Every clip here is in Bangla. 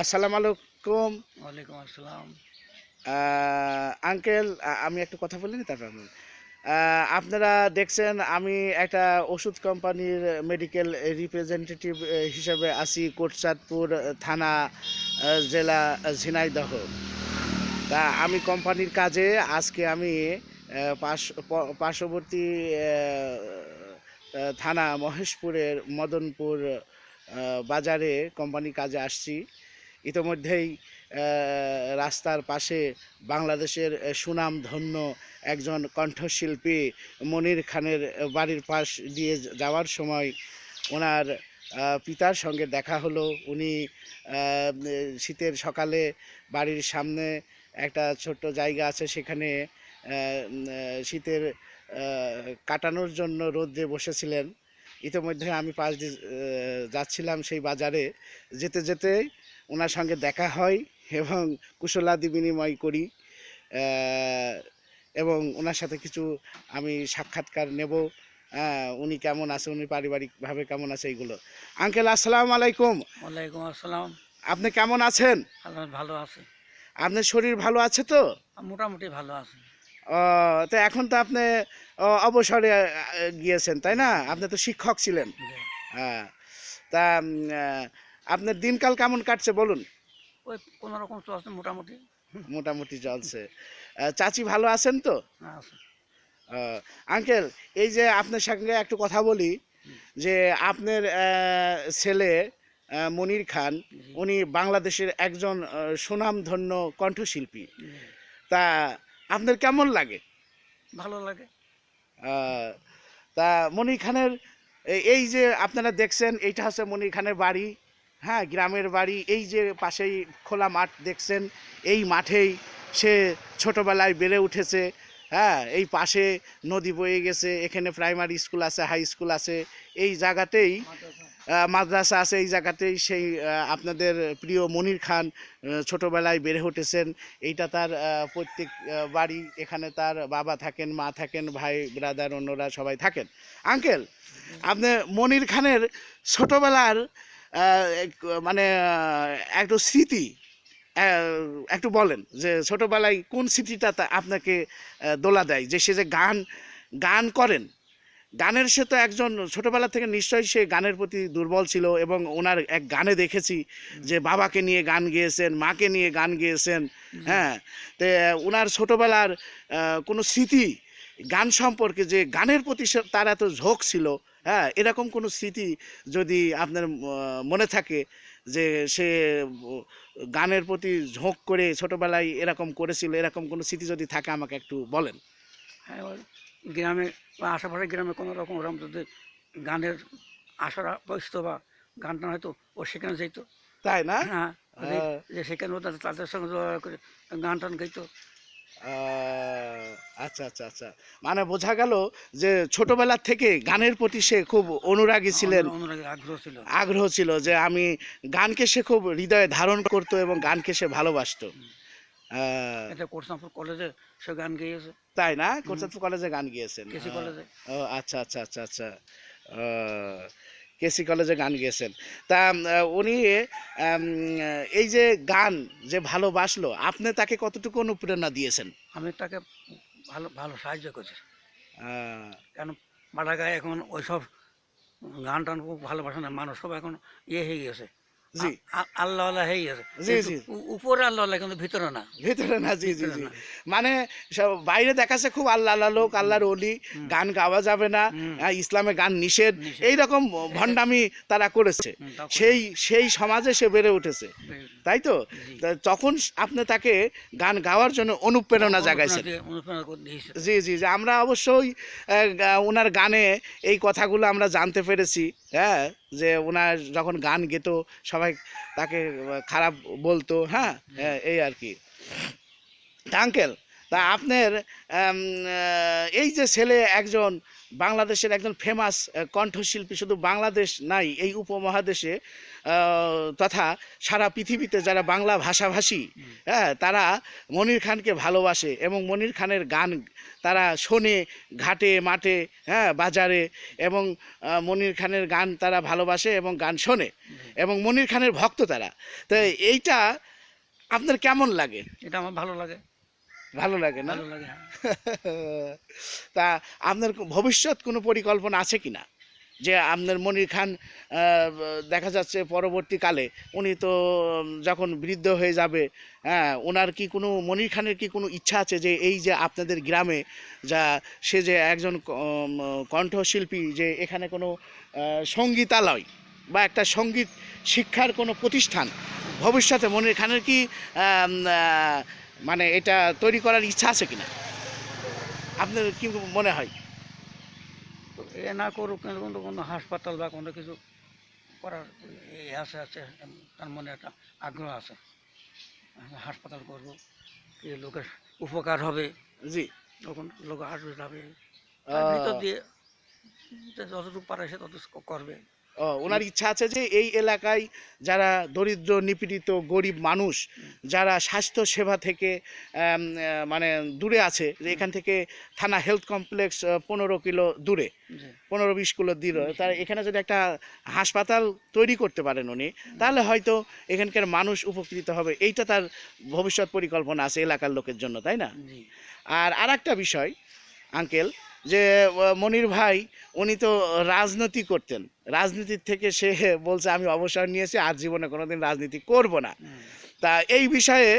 আসসালামু আলাইকুম। ওয়ালাইকুম আসসালাম। আঙ্কেল আমি একটা কথা বলিনি তারপর আপনি। আপনারা দেখছেন আমি একটা ওষুধ কোম্পানির মেডিকেল রিপ্রেজেন্টেটিভ হিসেবে আছি কোটচাঁদপুর থানা জেলা ঝিনাইদহ। তা আমি কোম্পানির কাজে আজকে আমি পাশ- পার্শ্ববর্তী থানা মহেশপুরের মদনপুর বাজারে কোম্পানির কাজে আসছি। ইতোমধ্যেই রাস্তার পাশে বাংলাদেশের আহ, সুনামধন্য একজন কণ্ঠশিল্পী মনির খানের বাড়ির পাশ দিয়ে যাওয়ার সময় ওনার পিতার সঙ্গে দেখা হলো। উনি শীতের সকালে বাড়ির সামনে একটা ছোট্ট জায়গা আছে সেখানে শীতের কাটানোর জন্য রোদ্রে বসেছিলেন। ইতিমধ্যে আমি পাশ দিয়ে যাচ্ছিলাম সেই বাজারে। যেতে যেতে ওনার সঙ্গে দেখা হয় এবং কুশলাদি বিনিময় করি। এবং ওনার সাথে কিছু আমি সাক্ষাৎকার নেব। উনি কেমন আছে উনি পারিবারিকভাবে কেমন আছে এইগুলো। আঙ্কেল আসসালামু আলাইকুম। ওয়ালাইকুম আসসালাম। আপনি কেমন আছেন? ভালো আছে। আপনার শরীর ভালো আছে তো? মোটামুটি ভালো আছে। ও, তো এখন তো আপনি অবসরে গিয়েছেন তাই না? আপনি তো শিক্ষক ছিলেন। হ্যাঁ তা আপনার দিনকাল কেমন কাটছে বলুন? ওই কোনো রকম চলছে মোটামুটি। মোটামুটি চলছে। চাচি ভালো আছেন তো? হ্যাঁ, আঙ্কেল এই যে আপনার সঙ্গে একটু কথা বলি যে আপনার ছেলে মনির খান উনি বাংলাদেশের একজন সুনামধন্য কণ্ঠশিল্পী। তা আপনার কেমন লাগে? ভালো লাগে। তা মনির খানের এই যে আপনারা দেখছেন এইটা হচ্ছে মনির খানের বাড়ি। হ্যাঁ গ্রামের বাড়ি, এই যে পাশেই খোলা মাঠ দেখছেন, এই মাঠেই সে ছোটবেলায় বেড়ে উঠেছে। হ্যাঁ এই পাশে নদী বয়ে গেছে, এখানে প্রাইমারি স্কুল আছে, হাই স্কুল আছে, এই জায়গাতেই মাদ্রাসা আছে, এই জায়গাতেই সেই আপনাদের প্রিয় মনির খান ছোটবেলায় বেড়ে উঠেছেন। এইটা তার প্রত্যেক বাড়ি, এখানে তার বাবা থাকেন, মা থাকেন, ভাই ব্রাদার অন্যরা সবাই থাকেন। আঙ্কেল আপনি মনির খানের ছোটবেলার মানে একটু স্মৃতি একটু বলেন যে ছোটোবেলায় কোন স্মৃতিটা আপনাকে দোলা দেয়? যে সে যে গান গান করেন গানের সে তো একজন ছোটবেলা থেকে নিশ্চয়ই সে গানের প্রতি দুর্বল ছিল এবং ওনার এক গানে দেখেছি যে বাবাকে নিয়ে গান গেয়েছেন মাকে নিয়ে গান গেয়েছেন হ্যাঁ তো ওনার ছোটোবেলার কোনো স্মৃতি গান সম্পর্কে যে গানের প্রতি তার এত ঝোঁক ছিল হ্যাঁ এরকম কোনো স্মৃতি যদি আপনার মনে থাকে যে সে গানের প্রতি ঝোঁক করে ছোটোবেলায় এরকম করেছিল এরকম কোনো স্মৃতি যদি থাকে আমাকে একটু বলেন। হ্যাঁ গ্রামে বা আশেপাশে গ্রামে কোনো রকম ওরকম যদি গানের আশা বসতো বা গান টান হয়তো ও সেখানে যেত তাই না? হ্যাঁ যে- যে সেখানে তাদের- সঙ্গে যোগাযোগ করে গান টান গাইতো। আচ্ছা আচ্ছা আচ্ছা। মানে বোঝা গেল যে ছোটবেলা থেকে গানের প্রতি সে খুব অনুরাগী ছিলেন। আগ্রহ ছিল। আগ্রহ ছিল যে আমি গানকে সে খুব হৃদয়ে ধারণ করতো এবং গানকে সে ভালোবাসতো। এটা কোটসামপুর কলেজে সে গান গেয়েছে। তাই না? কোচাতপুর কলেজে গান গিয়েছেন। কলেজে। ও আচ্ছা আচ্ছা আচ্ছা আচ্ছা। কেসি কলেজে গান গেয়েছেন। তা উনি এই যে গান যে ভালোবাসলো আপনি তাকে কতটুকু অনুপ্রেরণা দিয়েছেন? আমি তাকে ভালো ভালো সাহায্য করছি। কেন বাটা গায়ে এখন ওইসব গান টান খুব ভালোবাসে না মানুষ সব এখন ইয়ে হয়ে গেছে। জি। আল্লাহ আল্লাহ হয়ে গেছে জি, জি। উপরে আল্লাহ আল্লাহ কিন্তু ভিতরে না। ভেতরে না জি জি জি। মানে বাইরে দেখাচ্ছে খুব আল্লাহ আল্লাহ লোক আল্লাহর অলি গান গাওয়া যাবে না। আহ, ইসলামে গান নিষেধ। নিষেধ। এইরকম ভণ্ডামি তারা করেছে। সেই সেই সমাজে সে বেড়ে উঠেছে। তাই তো? তখন আপনি তাকে গান গাওয়ার জন্য অনুপ্রেরণা জাগাইছেন। জি জি জি। আমরা অবশ্যই ওনার গানে এই কথাগুলো আমরা জানতে পেরেছি। হ্যাঁ যে ওনার যখন গান গেত সবাই তাকে খারাপ বলতো হ্যাঁ হ্যাঁ, এই আর কি। তা আঙ্কেল তা আপনার এই যে ছেলে একজন বাংলাদেশের একজন ফেমাস কণ্ঠশিল্পী শুধু বাংলাদেশ নাই এই উপমহাদেশে তথা সারা পৃথিবীতে যারা বাংলা ভাষাভাষী হ্যাঁ তারা মনির খানকে ভালোবাসে এবং মনির খানের গান তারা শোনে ঘাটে মাঠে হ্যাঁ বাজারে এবং মনির খানের গান তারা ভালোবাসে এবং গান শোনে এবং মনির খানের ভক্ত তারা। তো এইটা আপনার কেমন লাগে? এটা আমার ভালো লাগে। ভালো লাগে না হ্যাঁ। তা আপনার ভবিষ্যৎ কোনো পরিকল্পনা আছে কি না যে আপনার মনির খান দেখা যাচ্ছে পরবর্তীকালে উনি তো যখন বৃদ্ধ হয়ে যাবে হ্যাঁ ওনার কি কোনো মনির খানের কি কোনো ইচ্ছা আছে যে এই যে আপনাদের গ্রামে যা সে যে একজন কণ্ঠশিল্পী যে এখানে কোনো সঙ্গীতালয় বা একটা সংগীত শিক্ষার কোনো প্রতিষ্ঠান ভবিষ্যতে মনির খানের কি মানে এটা তৈরি করার ইচ্ছা আছে কিনা? আপনার কি মনে হয়? তো এ না করুক কিন্তু কোনো হাসপাতাল বা কোনো কিছু করার আছে আছে তার মনে একটা আগ্রহ আছে। হাসপাতাল করব কি লোকের উপকার হবে। জি। তখন লোক আসবে যাবে ভিতর দিয়ে যতটুকু পারে সে ততটুকু করবে। ওনার ইচ্ছা আছে যে এই এলাকায় যারা দরিদ্র নিপীড়িত গরিব মানুষ যারা স্বাস্থ্য সেবা থেকে মানে দূরে আছে যে এখান থেকে থানা হেলথ কমপ্লেক্স পনেরো কিলো দূরে পনেরো বিশ কিলো দূরে। তার এখানে যদি একটা হাসপাতাল তৈরি করতে পারেন উনি তাহলে হয়তো এখানকার মানুষ উপকৃত হবে। এইটা তার ভবিষ্যৎ পরিকল্পনা আছে এলাকার লোকের জন্য তাই না? আর আর একটা বিষয় আঙ্কেল যে মনির ভাই উনি তো রাজনীতি করতেন। রাজনীতির থেকে সে বলছে আমি অবসর নিয়েছি আর জীবনে কোনোদিন রাজনীতি করব না। তা এই বিষয়ে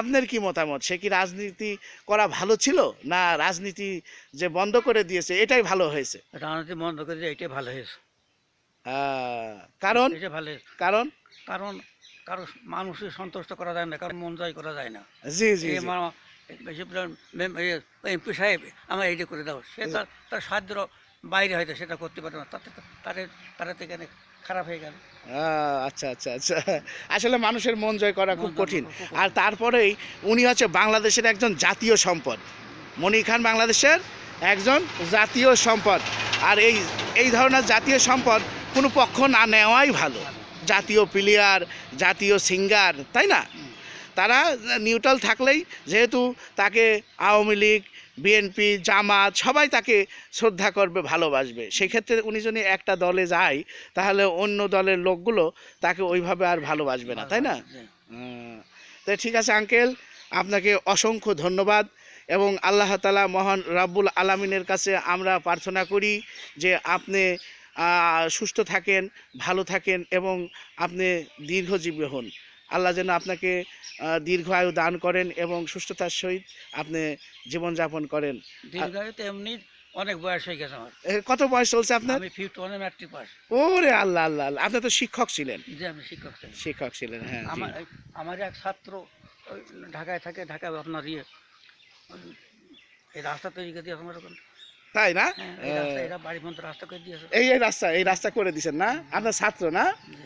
আপনার কি মতামত? সে কি রাজনীতি করা ভালো ছিল? না রাজনীতি যে বন্ধ করে দিয়েছে এটাই ভালো হয়েছে? রাজনীতি বন্ধ করে দিয়ে এটাই ভালো হয়েছে। কারণ? এটা ভালো কারণ? কারণ কারও মানুষের সন্তুষ্ট করা যায় না কারণ মন জয় করা যায় না। জি জি এমপি সাহেব আমার এইটা করে দাও সে তার তার সাহায্যের বাইরে হয়তো সেটা করতে পারে না। তাতে তাদের তারা থেকে অনেক খারাপ হয়ে গেল। আচ্ছা আচ্ছা আচ্ছা। আসলে মানুষের মন জয় করা খুব কঠিন। আর তারপরেই উনি হচ্ছে বাংলাদেশের একজন জাতীয় সম্পদ। মনির খান বাংলাদেশের একজন জাতীয় সম্পদ। আর এই এই ধরনের জাতীয় সম্পদ কোনো পক্ষ না নেওয়াই ভালো। জাতীয় প্লেয়ার জাতীয় সিঙ্গার তাই না। তারা নিউট্রাল থাকলেই যেহেতু তাকে আওয়ামী লীগ বিএনপি জামাত সবাই তাকে শ্রদ্ধা করবে ভালোবাসবে। সেক্ষেত্রে উনি যদি একটা দলে যায় তাহলে অন্য দলের লোকগুলো তাকে ওইভাবে আর ভালোবাসবে না তাই না? জি। তো ঠিক আছে আঙ্কেল আপনাকে অসংখ্য ধন্যবাদ এবং আল্লাহ তালা মহান রাব্বুল আলামিনের কাছে আমরা প্রার্থনা করি যে আপনি সুস্থ থাকেন ভালো থাকেন এবং আপনি দীর্ঘজীবী হন। আল্লাহ যেন আপনাকে দীর্ঘ আয়ু দান করেন এবং সুস্থতার সহিত আপনি জীবনযাপন করেন। দীর্ঘায়ু তো এমনি অনেক বয়স হয়ে গেছে আমার। কত বয়স চলছে আপনার? আমি ফিফটি ওয়ানে ম্যাট্রিক পাস ওরে আল্লাহ আল্লাহ আল্লাহ। আপনি তো শিক্ষক ছিলেন। যে আমি শিক্ষক ছিলাম। শিক্ষক ছিলেন হ্যাঁ আমার আমার এক ছাত্র ঢাকায় থাকে ঢাকায় আপনার ইয়ে এই রাস্তা তৈরি করে আমার ওখানে। তাই না? হ্যাঁ এই রাস্তা পর্যন্ত রাস্তা করে দিয়েছে। এই রাস্তা এই রাস্তা করে দিছেন না? আপনার ছাত্র না? জি।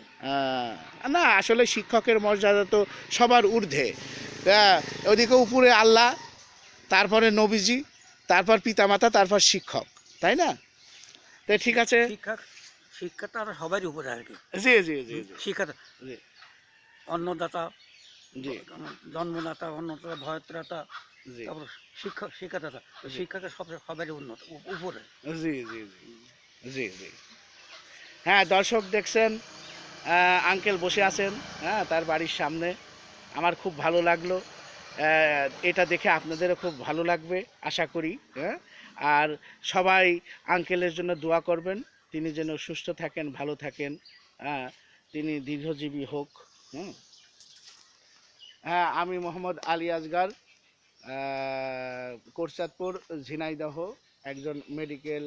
না আসলে শিক্ষকের মর্যাদা তো সবার ঊর্ধ্বে। তা ওদিকে উপরে আল্লাহ তারপরে নবীজি তারপর পিতামাতা তারপর শিক্ষক তাই না? তো ঠিক আছে? শিক্ষা শিক্ষাটা আর সবারই উপরে আর কি। জি জি জি জি। অন্নদাতা জি। জন্মদাতা অন্নদাতা ভয়ত্রাতা জি। তারপর শিক্ষক শিক্ষাদাতা। তো জি। শিক্ষাটা সব সবারই উন্নত উপরে। জি জি জি। জি জি। হ্যাঁ দর্শক দেখছেন আঙ্কেল বসে আছেন হ্যাঁ তার বাড়ির সামনে। আমার খুব ভালো লাগল। এটা দেখে আপনাদেরও খুব ভালো লাগবে, আশা করি হ্যাঁ। আর সবাই আঙ্কেলের জন্য দোয়া করবেন, তিনি যেন সুস্থ থাকেন, ভালো থাকেন হ্যাঁ তিনি দীর্ঘজীবী হোক হ্যাঁ আমি মোহাম্মদ আলী আজগার কোরচাঁদপুর, ঝিনাইদহ, একজন মেডিকেল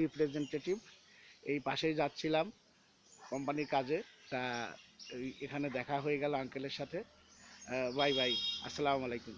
রিপ্রেজেন্টেটিভ এই পাশেই যাচ্ছিলাম। কোম্পানির কাজে। তা এখানে দেখা হয়ে গেল আঙ্কেলের সাথে। বাই বাই আসসালামু আলাইকুম।